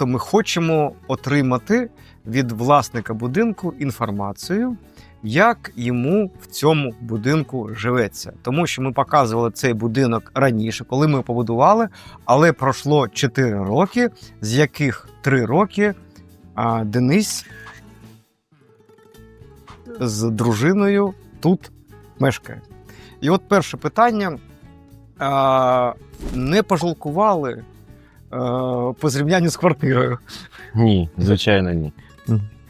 Тобто ми хочемо отримати від власника будинку інформацію, як йому в цьому будинку живеться. Тому що ми показували цей будинок раніше, коли ми побудували, але пройшло 4 роки, з яких 3 роки а, Денис з дружиною тут мешкає. І от перше питання: а, не пожалкували по зрівнянню з квартирою. Ні, звичайно, ні.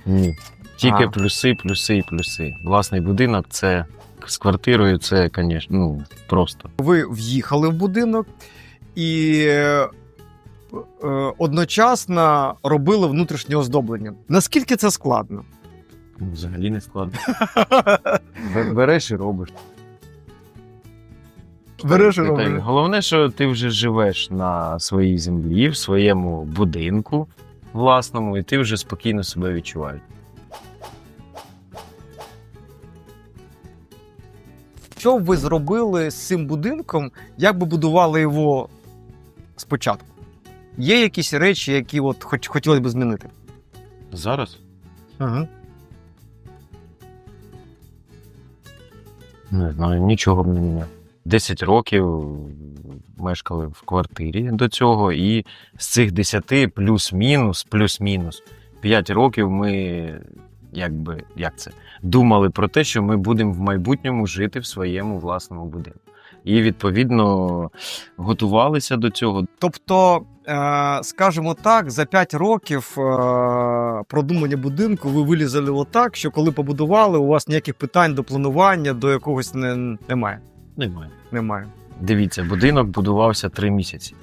Ні. Тільки А. плюси, плюси і плюси. Власний будинок це з квартирою, це, звісно, ну, просто. Ви в'їхали в будинок і е, е, одночасно робили внутрішнє оздоблення. Наскільки це складно? Взагалі не складно. Береш і робиш. Береш і робиш. Головне, що ти вже живеш на своїй землі, в своєму будинку власному, і ти вже спокійно себе відчуваєш. Що б ви зробили з цим будинком, як би будували його спочатку? Є якісь речі, які от хоч, хотілося б змінити? Зараз? Ага. Не знаю, нічого б не міняв. 10 років мешкали в квартирі до цього, і з цих 10 плюс-мінус, плюс-мінус 5 років ми якби як це думали про те, що ми будемо в майбутньому жити в своєму власному будинку. І відповідно готувалися до цього. Тобто, е, скажімо так, за 5 років е, продумання будинку ви вилізали отак, що коли побудували, у вас ніяких питань до планування, до якогось не, немає. Немає. Немає. Дивіться, будинок будувався три місяці.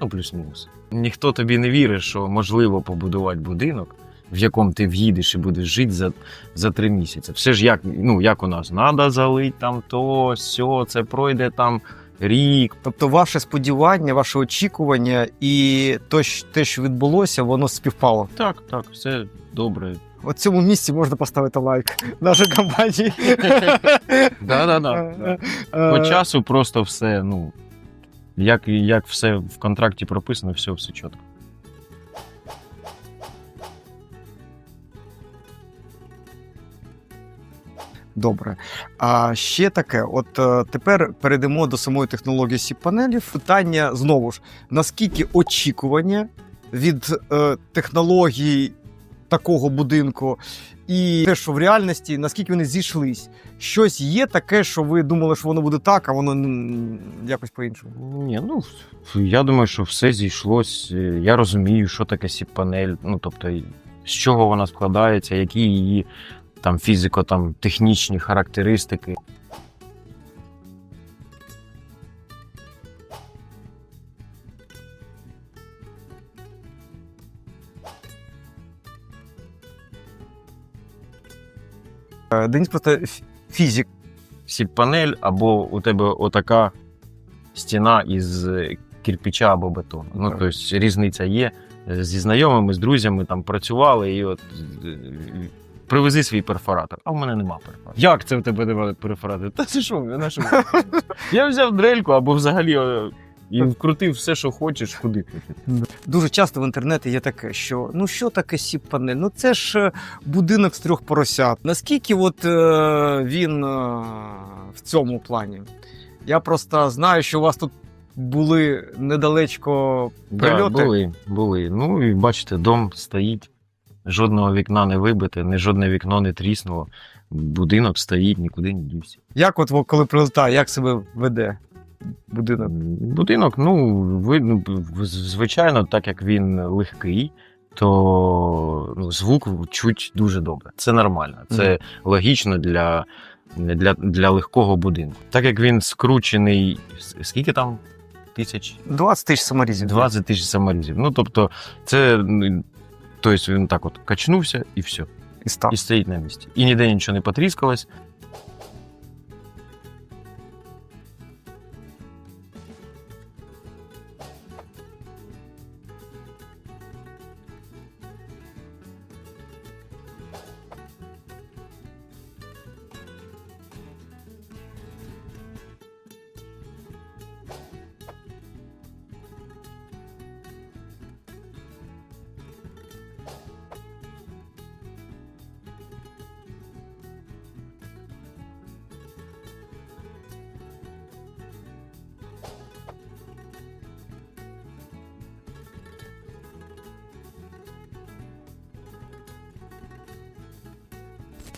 Ну, плюс-мінус. Ніхто тобі не вірить, що можливо побудувати будинок, в якому ти в'їдеш і будеш жити за, за три місяці. Все ж як, ну, як у нас, треба залити там то, сьо, це пройде там рік. Тобто, ваше сподівання, ваше очікування і то, те, що відбулося, воно співпало. Так, так, все добре. У цьому місці можна поставити лайк нашій компанії. Да-да-да. Е, По часу просто все, ну, як, як все в контракті прописано, все, все чітко. Добре. А ще таке: от е, тепер перейдемо до самої технології сіп панелів. Питання знову ж: наскільки очікування від е, технологій такого будинку, і те, що в реальності, наскільки вони зійшлись? Щось є таке, що ви думали, що воно буде так, а воно якось по-іншому. Ні, ну я думаю, що все зійшлось. Е, Я розумію, що таке сіп-панель, ну тобто, з чого вона складається, які її там фізико, там технічні характеристики. Денис просто фізик. Сіп-панель або у тебе отака стіна із е, кирпича або бетону. Ну, тобто різниця є. Е, Зі знайомими, з друзями там працювали і от. е, Привези свій перфоратор, а в мене нема перфоратора. Як це в тебе немає перфоратора? Та це що? Я взяв дрельку або взагалі е, і вкрутив все, що хочеш, куди хочеш. Дуже часто в інтернеті є таке, що ну що таке сіп-панель? Ну це ж е, будинок з трьох поросят. Наскільки от е, він е, в цьому плані? Я просто знаю, що у вас тут були недалечко Да, прильоти. були, були. Ну і бачите, дом стоїть, жодного вікна не вибите, ні жодне вікно не тріснуло. Будинок стоїть, нікуди не дівся. Як от коли прилетає, як себе веде будинок? Будинок, ну, ви, ну, звичайно, так як він легкий, то ну, звук чуть дуже добре. Це нормально, це логічно для, для, для легкого будинку. Так як він скручений, скільки там тисяч? 20 тисяч саморізів. 20 тисяч саморізів. Ну, тобто, це. Тобто він так от качнувся і все. і став. І стоїть на місці. І ніде нічого не потріскалось.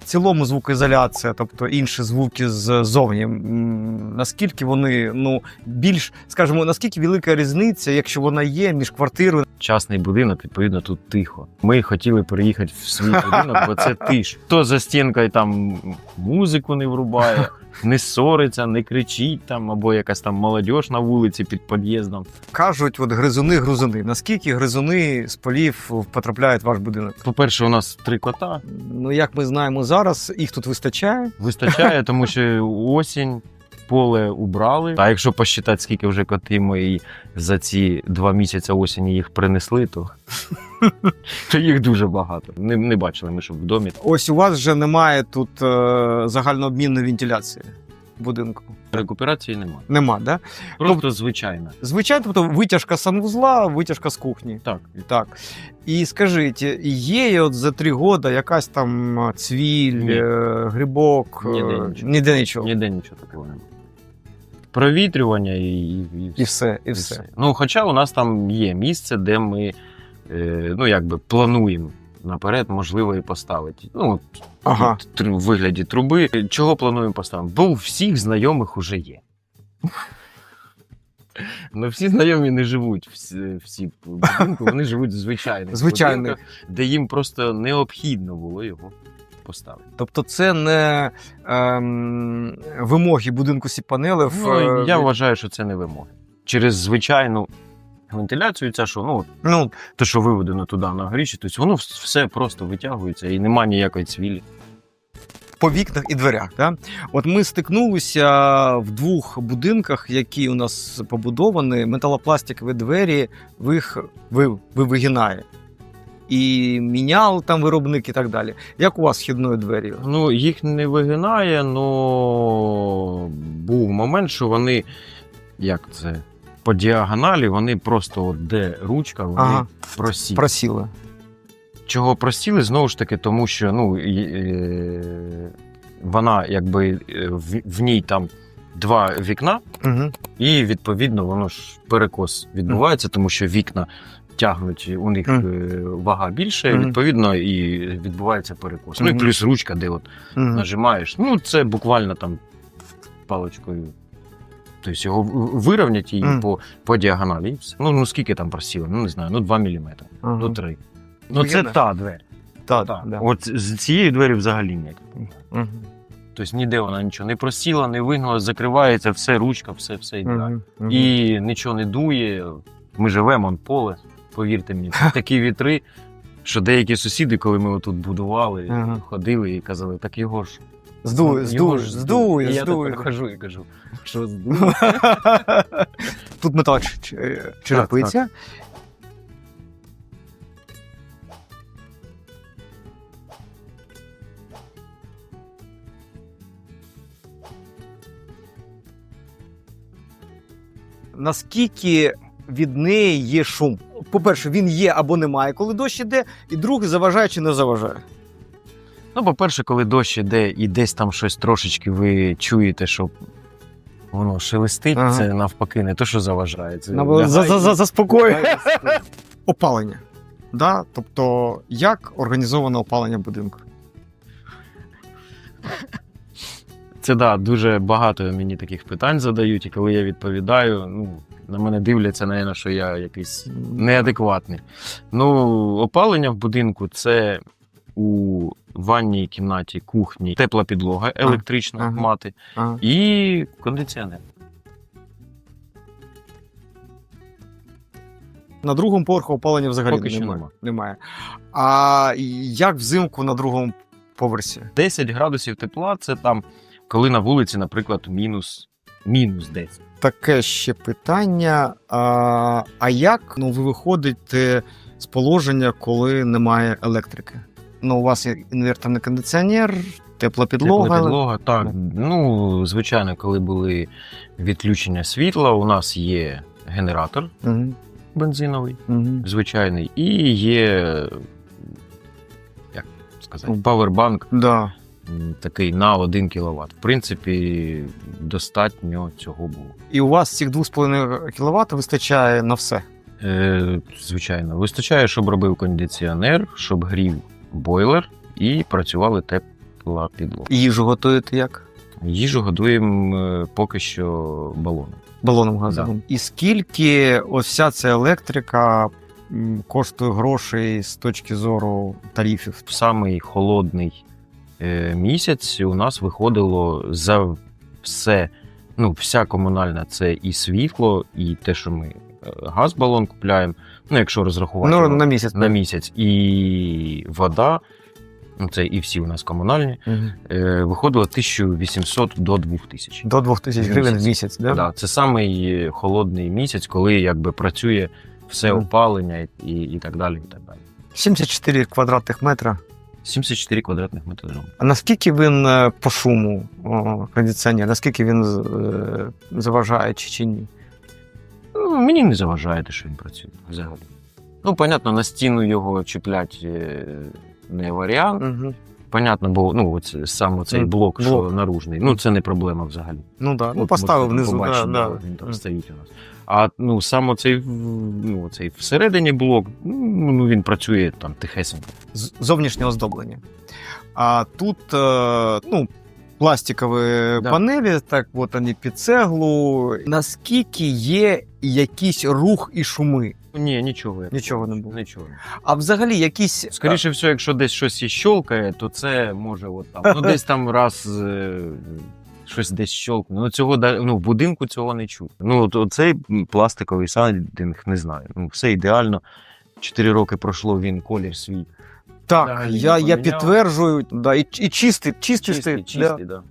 В цілому звукоізоляція, тобто інші звуки ззовні, наскільки вони ну більш, скажімо, наскільки велика різниця, якщо вона є між квартирою Частний будинок, відповідно, тут тихо. Ми хотіли переїхати в свій будинок, бо це тиш. Хто за стінкою там музику не врубає, не ссориться, не кричить там, або якась там молодь на вулиці під під'їздом. кажуть, от гризуни, грузуни. Наскільки гризуни з полів потрапляють в ваш будинок? По-перше, у нас три кота. Ну як ми знаємо зараз, їх тут вистачає. Вистачає, тому що осінь. Поле убрали. А якщо посчитати, скільки вже коти мої за ці два місяці осені їх принесли, то, то їх дуже багато. Не, не бачили ми, щоб в домі. Ось у вас вже немає тут е, загальнообмінної вентиляції будинку. Рекуперації немає. Нема, да? Просто звичайна. Звичайно, тобто витяжка з санвузла, витяжка з кухні. Так, Так. І скажіть, є от за три роки якась там е, цвіль, Ні. е, грибок? е, Ніде нічого. Ніде нічого. ніде нічого такого немає. Провітрювання і, і, і, І все, і і все. Ну, хоча у нас там є місце, де ми е, ну, якби плануємо наперед, можливо, і поставити. Ну, Ага. в вигляді труби. Чого плануємо поставити? Бо у всіх знайомих уже є. Ну, всі знайомі не живуть всі, всі будинку, вони живуть в звичайних Звичайних. будинках, де їм просто необхідно було його поставити. Тобто це не ем, вимоги будинку сіпанелев. Ну, е, я вважаю, що це не вимоги. Через звичайну вентиляцію, ця що, ну, ну, те, що виведено туди на гріші, тобто воно все просто витягується і немає ніякої цвілі. по вікнах і дверях. Да? От ми стикнулися в двох будинках, які у нас побудовані, металопластикові двері, ви їх ви, ви вигинає. І міняв там виробник і так далі. Як у вас східною двері? Ну, їх не вигинає, але був момент, що вони, як це, по діагоналі, вони просто, от де ручка, вони Ага. просіли. Просіли. Чого просіли? Знову ж таки, тому що ну, і- вона якби е, в, в ній там два вікна, Угу. і відповідно воно ж перекос відбувається, тому що вікна тягнуть, у них е, вага більше, Мгм. відповідно, і відбувається перекос. Ну і плюс ручка, де от нажимаєш. Ну, це буквально там паличкою. Тобто його вирівнять її Мгм. по, по діагоналі. І все. Ну, ну скільки там просіло? Ну не знаю, ну 2 мм, ну 3. Ну це та двері. Так, Та. да. От з цієї двері взагалі ніяк. Мгм. Тобто ніде вона нічого не просіла, не вигнула, закривається, все, ручка, все, все. Мгм. Мгм. І нічого не дує. Ми живемо он поле, повірте мені, такі вітри, що деякі сусіди, коли ми отут будували, Ага. ходили і казали, так його ж. Здує, його ж здує, І я здує. тепер хожу і кажу, що здує. Тут метал ч- ч- черепиця. Наскільки від неї є шум? По-перше, він є або немає, коли дощ іде, і друге, заважає чи не заважає. Ну, по-перше, коли дощ іде і десь там щось трошечки ви чуєте, що воно шелестить, Ага. це навпаки не то, що заважає. Це Нам за, за, за, заспокоює. Опалення. Да? Тобто, як організовано опалення будинку? Це да, дуже багато мені таких питань задають, і коли я відповідаю, ну, на мене дивляться, навіть, що я якийсь неадекватний. Ну, опалення в будинку це у ванній кімнаті, кухні, тепла підлога електрична ага. мати Ага. і кондиціонер. На другому поверху опалення взагалі Поки немає. нема. немає. А як взимку на другому поверсі? 10 градусів тепла це там, коли на вулиці, наприклад, мінус, мінус 10. Таке ще питання. А, а як ну, ви виходите з положення, коли немає електрики? Ну, у вас є інверторний кондиціонер, тепла підлога. Тепла підлога, так. Ну, звичайно, коли були відключення світла, у нас є генератор Угу. бензиновий, Угу. звичайний, і є, як сказати, павербанк Да. Такий на 1 кВт. В принципі, достатньо цього було. І у вас цих 2,5 кВт вистачає на все. Е, звичайно, вистачає, щоб робив кондиціонер, щоб грів бойлер і працювали тепла підлога. Їжу готуєте як? Їжу годуємо е, поки що балоном. Балоном газовим. І скільки ось вся ця електрика коштує грошей з точки зору тарифів? Самий холодний місяць у нас виходило за все, ну, вся комунальна це і світло, і те, що ми е, газ-балон купляємо. Ну, якщо розрахувати Ну, на місяць. на місяць, і вода, ну це і всі у нас комунальні, Мгм. е, виходило 1800 до 2000. До 2000 гривень в Місяць. да? Да, це самий холодний місяць, коли якби працює все опалення і, і так далі. І так далі. 74 квадратних метра. 74 квадратних метри. А наскільки він е, по шуму кондиціонер, наскільки він е, заважає чи, чи ні? Ну, мені не заважає те, що він працює взагалі. Ну, понятно, на стіну його чіплять е, не варіант. Угу. Понятно, бо ну, оце, сам цей Мгм. блок, що наружний, ну це не проблема взагалі. Ну да. Ну, поставив внизу. Да, да. Він там стоїть у нас. А ну, сам оцей, в- ну, оцей всередині блок, ну він працює там тихесенько. Зовнішнє оздоблення. А тут е, ну, пластикові Да. панелі, так от вони під цеглу. Наскільки є якийсь рух і шуми? Ні, нічого. Нічого не було. Нічого. А взагалі якісь. Скоріше всього, якщо десь щось і щолкає, то це може от там. Ну, десь там раз е, щось десь щолкне. Ну, цього ну, в будинку цього не чути. Ну, от оцей пластиковий сайдинг, не знаю. Ну, все ідеально. Чотири роки пройшло, він колір свій. Так, взагалі я, я підтверджую, да, і, і чистий, чистий, Чистий, стоїть. чистий, да. Да.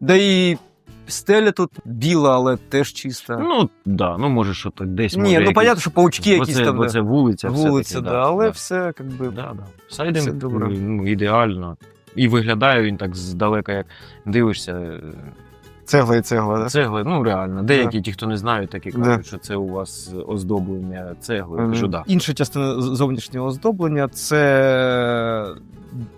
да і стеля тут біла, але теж чиста. Ну, да, ну може, що так десь. Ні, може, ну понятно, що паучки бо якісь це, там. бо це вулиця, Вулиця, все-таки, да, але да. все якби. Да, да. Сайдинг Все добре. ну, ідеально. І виглядає він так здалека, як дивишся. Цегла і цегла, да? Цегли, ну реально. Деякі, ті, хто не знають, такі Да. кажуть, що це у вас оздоблення цегли. Мгм. Що да. Інша частина зовнішнього оздоблення це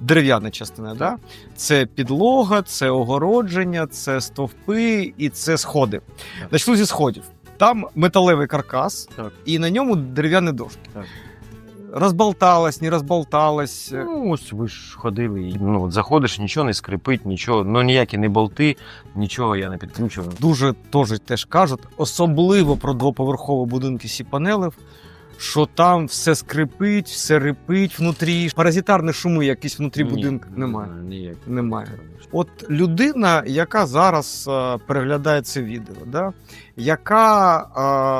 дерев'яна частина. Да? Це підлога, це огородження, це стовпи і це сходи. Так. Начну зі сходів. Там металевий каркас, Так. і на ньому дерев'яні дошки. Так. Розболталась, не розболталась. Ну, ось ви ж ходили. І, ну, от заходиш, нічого не скрипить, нічого, ну ніякі не болти, нічого я не підключував. Дуже теж теж кажуть, особливо про двоповерхові будинки сіпанелів, що там все скрипить, все рипить внутрі. Паразитарні шуми якісь внутрі Ні, будинку не немає. знаю, ніяк. Немає. От людина, яка зараз е, переглядає це відео, да? яка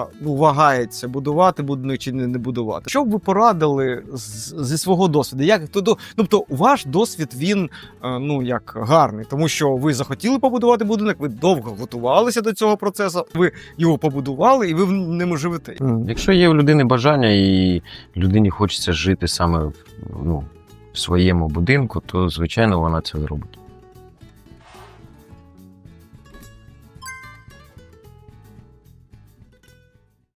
е, ну, вагається будувати будинок чи не, не будувати. Що б ви порадили з, зі свого досвіду? Як, тобто, тобто, ваш досвід він е, ну, як гарний, тому що ви захотіли побудувати будинок, ви довго готувалися до цього процесу, ви його побудували і ви в ньому живете. Якщо є у людини бажання і людині хочеться жити саме в, ну, в своєму будинку, то звичайно вона це зробить.